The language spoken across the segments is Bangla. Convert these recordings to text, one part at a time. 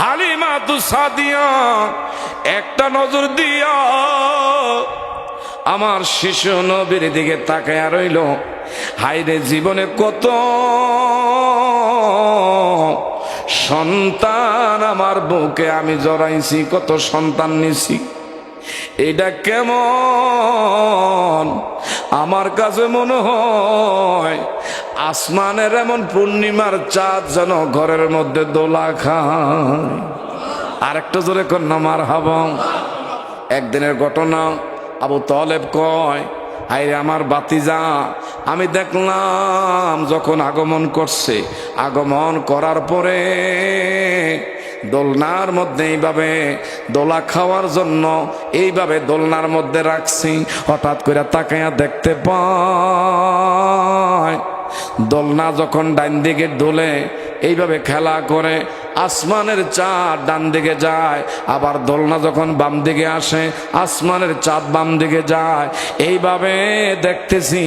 হালিমা তু সাদিয়া, একটা নজর দিয়া আমার শিশু নবীর দিকে তাকায়া রইল। হাইরে জীবনে কত সন্তান আমার বুকে আমি জড়াইছি, কত সন্তান নিছি। এটা কেমন? আমার কাছে মনে হয় আসমানের এমন পূর্ণিমার চাঁদ যেন ঘরের মধ্যে দোলা খায়। আর একটা জোরে কন্যা মার হাব একদিনের ঘটনা আবু তলেব কয় হাইরে আমার বাতিজা, আমি দেখলাম যখন আগমন করছে। আগমন করার পরে দোলনার মধ্যে এইভাবে দোলা খাওয়ার জন্য এইভাবে দোলনার মধ্যে রাখছি। হঠাৎ করে তাকাইয়া দেখতে পায় দোলনা যখন ডান দিকে দোলে, এইভাবে খেলা করে, আসমানের চাঁদ ডান দিকে যায়, আবার দোলনা যখন বাম দিকে আসে, আসমানের চাঁদ বাম দিকে যায়। এইভাবে দেখতেছি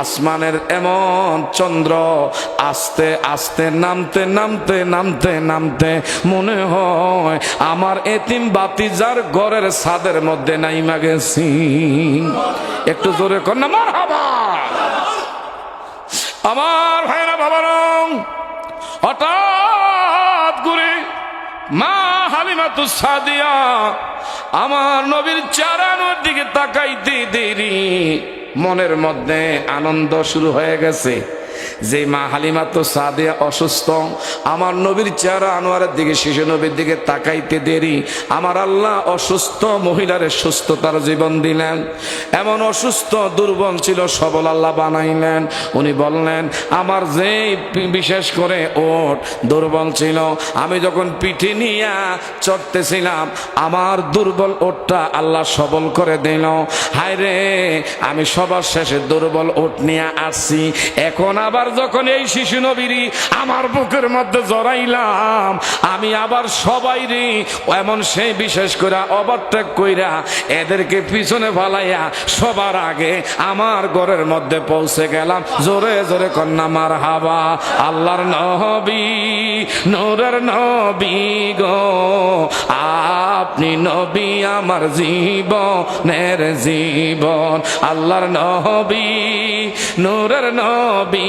আসমানের এমন চন্দ্র আস্তে আস্তে নামতে নামতে নামতে নামতে মনে হয় আমার এতিম বাতি যার ঘরের ছাদের মধ্যে নাইমা গেছি। একটু জোরে কর না মার হাবা আমার ভাইরা বাবারং হঠাৎ করে মা হালিমা তু সাদিয়া আমার নবীর চারানোর দিকে তাকাইতে দেরি। মনের মধ্যে আনন্দ শুরু হয়ে গেছে। যে মা হালিমা তো সাদিয়া অসুস্থ, আমার নবীর চেহারা আনোয়ারের দিকে, শিশু নবীর দিকে তাকাইতে দেরি। আমার আল্লাহ অসুস্থ মহিলারে সুস্থতার জীবন দিলেন। এমন অসুস্থ, দুর্বল ছিল, সবল আল্লাহ বানাইলেন। উনি বললেন, আমার যে বিশেষ করে ওট দুর্বল ছিল, আমি যখন পিঠে নিয়ে চড়তেছিলাম, আমার দুর্বল ওটটা আল্লাহ সবল করে দিল। হায় রে আমি সবার শেষে দুর্বল ওট নিয়ে আসছি। এখন আবার যখন এই শিশু নবীরই আমার বুকের মধ্যে জড়াইলাম, আমি আবার সবাই রে এমন সেই বিশেষ করে ওভারটেক কইরা এদেরকে পিছনে ফালাইয়া সবার আগে আমার ঘরের মধ্যে পৌঁছে গেলাম। জোরে জোরে কন্যা মার হাবা আল্লাহর নবী, নূরের নবী গো, আপনি নবী আমার জীবনের জীবন। আল্লাহর নবী, নূরের নবী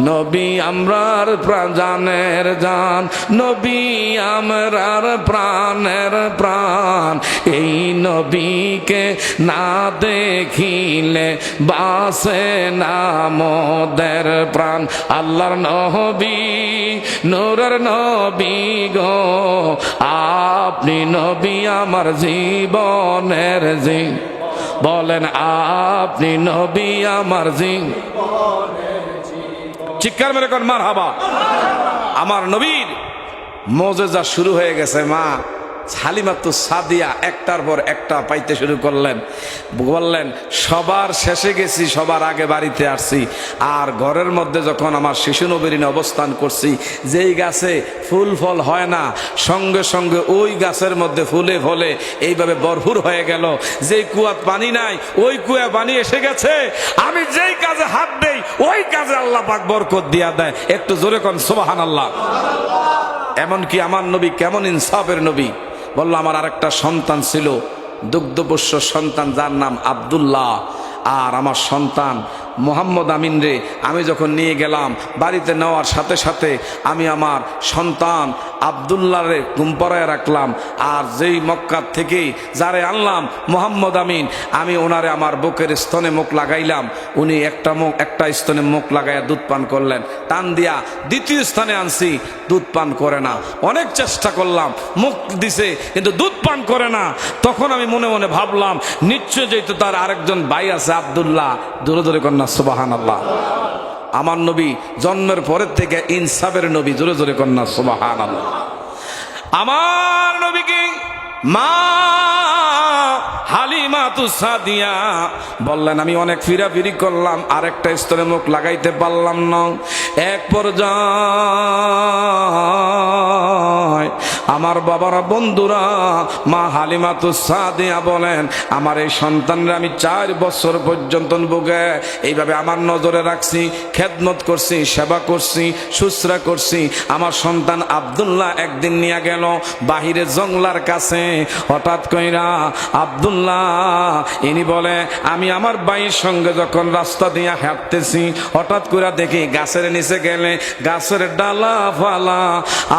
নবী আমরার প্রাণের জান, নবী আমরার প্রাণের প্রাণ। এই নবীকে না দেখিলে বাসে নামদের প্রাণ। আল্লাহর নবী, নূরের নবী গো, আপনি নবী আমার জীবনের জি। বলেন, আপনি নবী আমার জীবন চিৎকার মেরে কর মার হাবা আমার নবীর মজেজা শুরু হয়ে গেছে মা। হালিমাতু সাদিয়া একটার পর একটা পাইতে শুরু করলেন। বললেন, সবার শেষে গেছি, সবার আগে বাড়িতে আসছি। আর ঘরের মধ্যে যখন আমার শিশু নবীরিন অবস্থান করছি, যেই গাছে ফুল ফল হয় না, সঙ্গে সঙ্গে ওই গাছের মধ্যে ফুলে ফলে এইভাবে ভরপুর হয়ে গেল। যেই কুয়াত পানি নাই, ওই কুয়া পানি এসে গেছে। আমি যেই কাজে হাত দেই, ওই কাজে আল্লাহ পাক বরকত দিয়া দেয়। একটু জোরে কন সোবাহান আল্লাহ এমনকি আমার নবী কেমন ইনসাফের নবী। বলল আমার আরেকটা সন্তান ছিল দুগ্ধপোষ্য সন্তান যার নাম আবদুল্লাহ। আর আমার সন্তান মোহাম্মদ আমিন রে, আমি যখন নিয়ে গেলাম বাড়িতে নেওয়ার সাথে সাথে আমি আমার সন্তান আবদুল্লাহরে ঘুম পড়ায় রাখলাম। আর যেই মক্কার থেকে যারে আনলাম মোহাম্মদ আমিন, আমি ওনারে আমার বুকের স্তনে মুখ লাগাইলাম। উনি একটা মুখ, একটা স্তনে মুখ লাগাইয়া দুধ পান করলেন। টান দিয়া দ্বিতীয় স্থানে আনছি, দুধ পান করে না। অনেক চেষ্টা করলাম, মুখ দিছে, কিন্তু দুধ পান করে না। তখন আমি মনে মনে ভাবলাম, নিশ্চয় যেহেতু তার আরেকজন ভাই আছে আবদুল্লাহ, দূরে দূরে কন্যা সুবাহান আল্লাহ আমার নবী জন্মের পরের থেকে ইনসাফের নবী জোরে জোরে কন্যা সুবাহান আল্লাহ আমার নবীকে মা হালিমা তুসাদিয়া বললেন, আমি অনেক ফিরাফিরি করলাম, আরেকটা স্তরে মুখ লাগাইতে পারলাম না। এক পর্যায়ে আমার বাবারা, বন্ধুরা, মা হালিমাতু সাদিয়া বলেন, আমার এই সন্তানরা আমি চার বছর পর্যন্ত বুকে এইভাবে আমার নজরে রাখছি, খেদমত করছি, সেবা করছি শুশ্রা করছি। আমার সন্তান আব্দুল্লাহ একদিন নিয়ে গেল বাহিরে জংলার কাছে। হঠাৎ কইরা আব্দুল্লাহ, ইনি বলে, আমি আমার বাইয়ের সঙ্গে যখন রাস্তা দিয়ে হাঁটতেছি, হঠাৎ করে দেখি গাছের নিচে গেলে গাছের ডালা ফালা।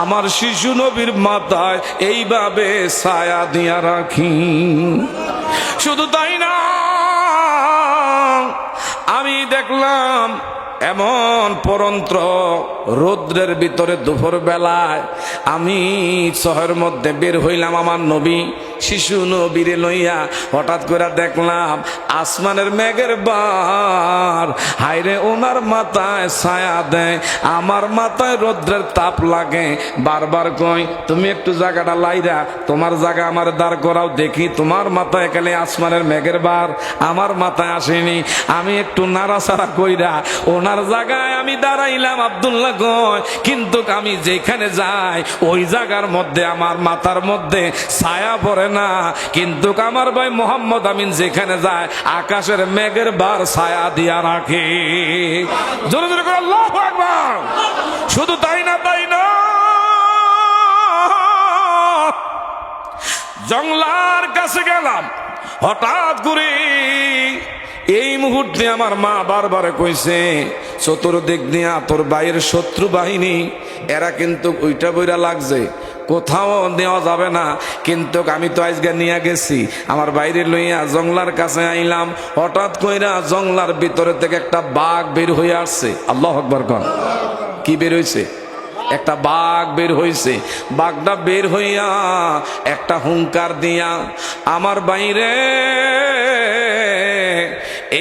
আমার শিশু নবীর মাথায় এইভাবে ছায়া দিয়া রাখি। শুধু তাই না, আমি দেখলাম এমন পরন্ত্র রৌদ্রের ভিতরে দুপুর বেলায় আমি শহরের মধ্যে বের হইলাম আমার নবী। শিশু নবীরে লইয়া হঠাৎ করে দেখলাম আসমানের মেঘের বার। হাইরে ওনার মাথায় ছায়া দেয়, আমার মাথায় রৌদ্রের তাপ লাগে। বারবার কই তুমি একটু জায়গাটা লাইরা, তোমার জায়গা আমার দাঁড় করাও, দেখি তোমার মাথায় গেলে আসমানের মেঘের বার। আমার মাথায় আসেনি, আমি একটু নাড়াচাড়া কইরা ওনার জায়গায় আমি দাঁড়াইলাম, আব্দুল্লাহ কয়, কিন্তু আমি যেখানে যাই, ওই জায়গার মধ্যে, আমার মাথার মধ্যে ছায়া না। কিন্তু আমার ভাই মোহাম্মদ আমিন যেখানে যায়, আকাশের মেঘের বার ছায়া দিয়া রাখে। জোরে জোরে শুধু তাই না তাই না। জংলার কাছে গেলাম, হঠাৎ করে এই মুহূর্তে আমার মা বারবার কইছে, চতুর্দিক দিয়া তোর বাইরের শত্রু বাহিনী, এরা কিন্তু উইটা বইরা লাগছে। কোথাও দেওয়া যাবে না। কিন্তু আমি তো আজকে নিয়ে গেছি। আমার বাইরে লইয়া জংলার কাছে আইলাম। হঠাৎ কইরা জংলার ভিতরে থেকে একটা বাঘ বের হয়ে আসছে। আল্লাহ আকবর কন। কি বের হয়েছে একটা বাঘ বের হয়েছে বাঘটা বের হইয়া একটা হুঙ্কার দিয়া, আমার বাইরে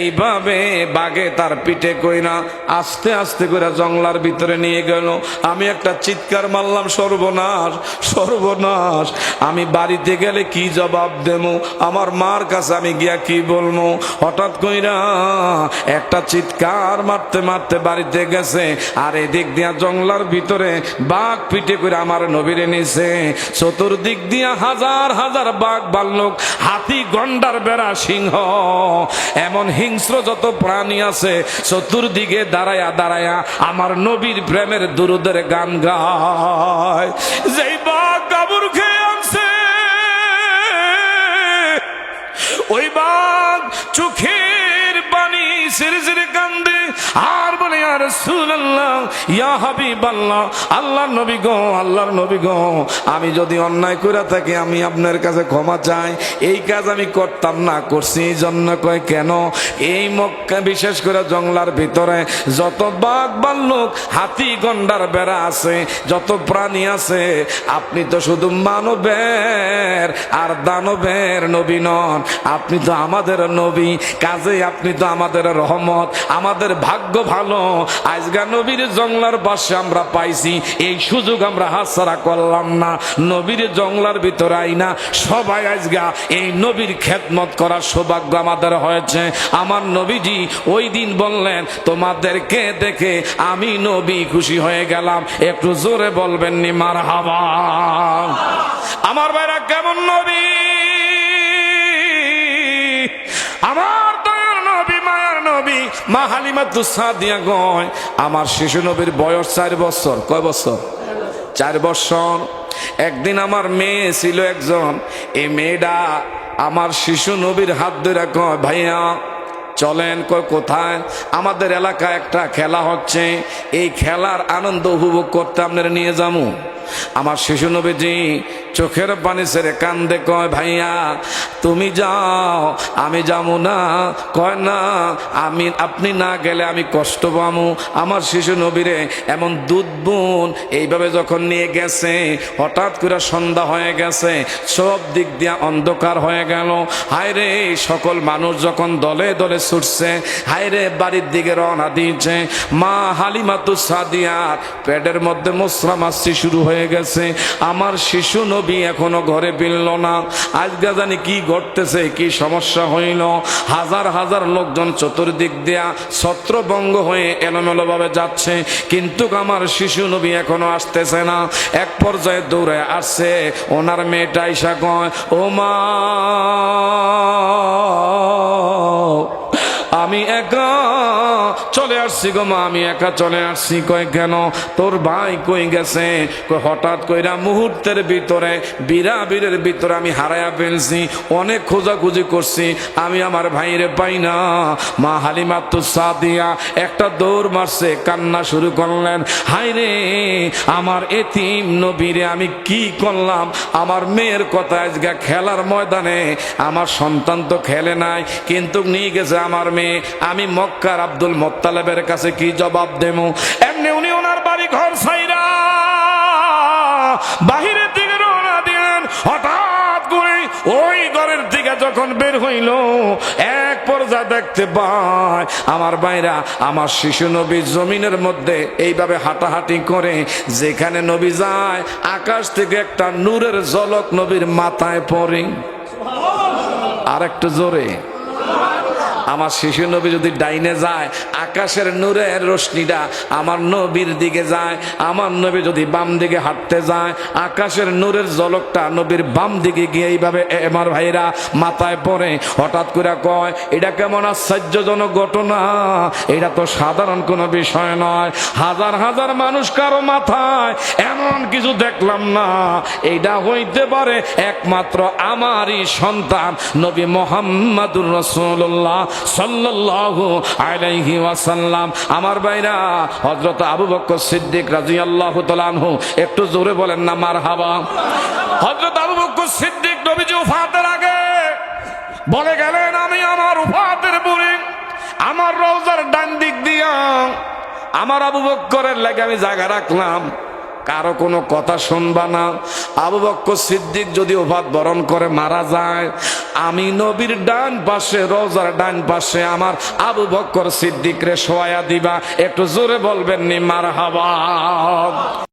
এইভাবে বাঘে তার পিঠে কইরা আস্তে আস্তে করে জংলার ভিতরে নিয়ে গেল। আমি একটা চিৎকার মারলাম, সর্বনাশ সর্বনাশ। আমি বাড়িতে গেলে কি জবাব দেবো? আমার মার কাছে আমি গিয়া কি বলব? হঠাৎ কইরা একটা চিৎকার মারতে মারতে বাড়িতে গেছে, আর এদিক দিয়া জংলার ভিতরে বাঘ পিঠে করে আমার নবীরে নিছে। চতুর্দিক দিয়া হাজার হাজার বাঘ, বাল্লুক, হাতি, গন্ডার, বেড়া, সিংহ। এমন হিংস্র যত প্রাণী আছে, চতুর্দিকে দাঁড়ায়া দাঁড়ায়া আমার নবীর প্রেমের দুরুদের গান গায়। যেই গাবুর খেয়ে ওই বাঘ চোখের পানি সিরে সিরে আর বলে আর সুল্লাহ ইয়া হাবিব আল্লাহ আল্লাহর নবী গো, আল্লাহর নবী গো, আমি যদি অন্যায় করে থাকি, আমি আপনার কাছে ক্ষমা চাই। এই কাজ আমি করতাম না, করছি এই জন্য কয়, কেন? এই মক্কা বিশেষ করে জংলার ভিতরে যত বাঘ বাল্লুক, হাতি, গন্ডার, বেড়া আছে, যত প্রাণী আছে, আপনি তো শুধু মানবের আর দানবের নবী নন, আপনি তো আমাদের নবী কাজে আপনি তো আমাদের রহমত, আমাদের ভাগ্য ভালো। আজগা নবীর জংলার পাশে আমরা পাইছি, এই সুযোগ আমরা হাতছাড়া করলাম না। নবীর জংলার ভিতরে আইনা সবাই আজগা এই নবীর খেদমত করার সৌভাগ্য আমাদের হয়েছে। আমার নবীজি ওই দিন বললেন, তোমাদেরকে দেখে আমি নবী খুশি হয়ে গেলাম। একটু জোরে বলবেন নি মার হাবা আমার ভাইরা কেমন নবী? আমার মা হালিমা দুসাদিয়া গয়, আমার শিশু নবীর বয়স চার বছর। কয় বছর? চার বছর। একদিন আমার মেয়ে ছিল একজন এই মেয়েটা আমার শিশু নবীর হাত ধরে কয়, ভাইয়া, চলেন, কয়, কোথায়? আমাদের এলাকায় একটা খেলা হচ্ছে, এই খেলার আনন্দ উপভোগ করতে আপনারা নিয়ে যাব আমার শিশু নবীজি চোখের পানি ছেড়ে কান্দে কয়, ভাইয়া, তুমি যাও, আমি যাব না। কয়, না, আমি, আপনি না গেলে আমি কষ্ট পাবো আমার শিশু নবীরে এমন দুধ বোন এইভাবে যখন নিয়ে গেছে, হঠাৎ করে সন্ধ্যা হয়ে গেছে, সব দিক দিয়া অন্ধকার হয়ে গেল। হায়রে, সকল মানুষ যখন দলে দলে ছুটছে, হায়রে, বাড়ির দিকে রওনা দিয়েছে। মা হালিমাতু সাদিয়ার পেটের মধ্যে মোসরা মাসি শুরু হয়ে হয়ে গেছে। আমার শিশু নবী এখনও ঘরে ফিরল না। আজকে জানি কি ঘটতেছে, কি সমস্যা হইল। হাজার হাজার লোকজন চতুর্দিক দিয়া ছত্রভঙ্গ হয়ে এলোমেলো ভাবে যাচ্ছে। কিন্তু আমার শিশু নবী এখনও আসতেছে না। এক পর্যায়ে দৌড়ে আসছে, ওনার মেয়েটা ইসা কয়, ও মা, আমি একা চলে আসছি গো মা, আমি একা চলে আসছি। কয়, কেন? তোর ভাই কই গেছে? হঠাৎ কইরা মুহূর্তের ভিতরে, বিরাবিরের ভিতরে আমি হারায়া ফেলছি, অনেক খোঁজাখুঁজি করছি, আমি আমার ভাইরে পাই না। মা হালিমা তো সাদিয়া একটা দৌড় মারছে, কান্না শুরু করলেন। হাই রে, আমার এতিম নবীরে আমি কি করলাম? আমার মেয়ের কথা আজকে খেলার ময়দানে, আমার সন্তান তো খেলে নাই, কিন্তু নিয়ে গেছে আমার মেয়ে। আমি মক্কার আব্দুল মোত্তালেবের কাছে কি জবাব দেবো? এমনি উনি ওনার বাড়ি ঘর সাইরা বাহিরের দিকে রওনা দিলেন। হঠাৎ করে ওই ঘরের দিকে যখন বের হইল, এক পর্যায়ে দেখতে পায় আমার বাইরা আমার শিশু নবী জমিনের মধ্যে এইভাবে হাঁটাহাঁটি করে, যেখানে নবী যায়, আকাশ থেকে একটা নূরের জলক নবীর মাথায় পড়ে। আর একটু জোরে। আমার শিশু নবী যদি ডাইনে যায়, আকাশের নূরের রশ্মিটা আমার নবীর দিকে যায়। আমার নবী যদি বাম দিকে হাঁটতে যায়, আকাশের নূরের জলকটা নবীর বাম দিকে গিয়ে এইভাবে আমার ভাইরা মাথায় পড়ে। হঠাৎ করে কয়, এটা কেমন আশ্চর্যজনক ঘটনা। এটা তো সাধারণ কোনো বিষয় নয়। হাজার হাজার মানুষ কারও মাথায় এমন কিছু দেখলাম না। এইটা হইতে পারে একমাত্র আমারই সন্তান নবী মোহাম্মদুর রসুল্লাহ সাল্লাল্লাহু আলাইহি ওয়াসাল্লাম। আমার ভাইরা, হযরত আবু বকর সিদ্দিক রাদিয়াল্লাহু তাআলা আনহু, একটু জোরে বলেন না, মারহাবা। হযরত আবু বকর সিদ্দিক নবীজি ওফাতের আগে বলে গেলেন, আমি আমার উফাতের বুড়ি, আমার রওজার ডান দিক দিয়া, আমার আবু বক্করের লাগে আমি জায়গা রাখলাম। কারও কোনো কথা শুনবা না। আবু বক্কর সিদ্দিক যদি ওভাত বরণ করে মারা যায়, আমি নবীর ডান পাশে, রোজার ডান পাশে আমার আবু বক্কর সিদ্দিক রে শোয়া দিবা। একটু জোরে বলবেন নি মার হাবা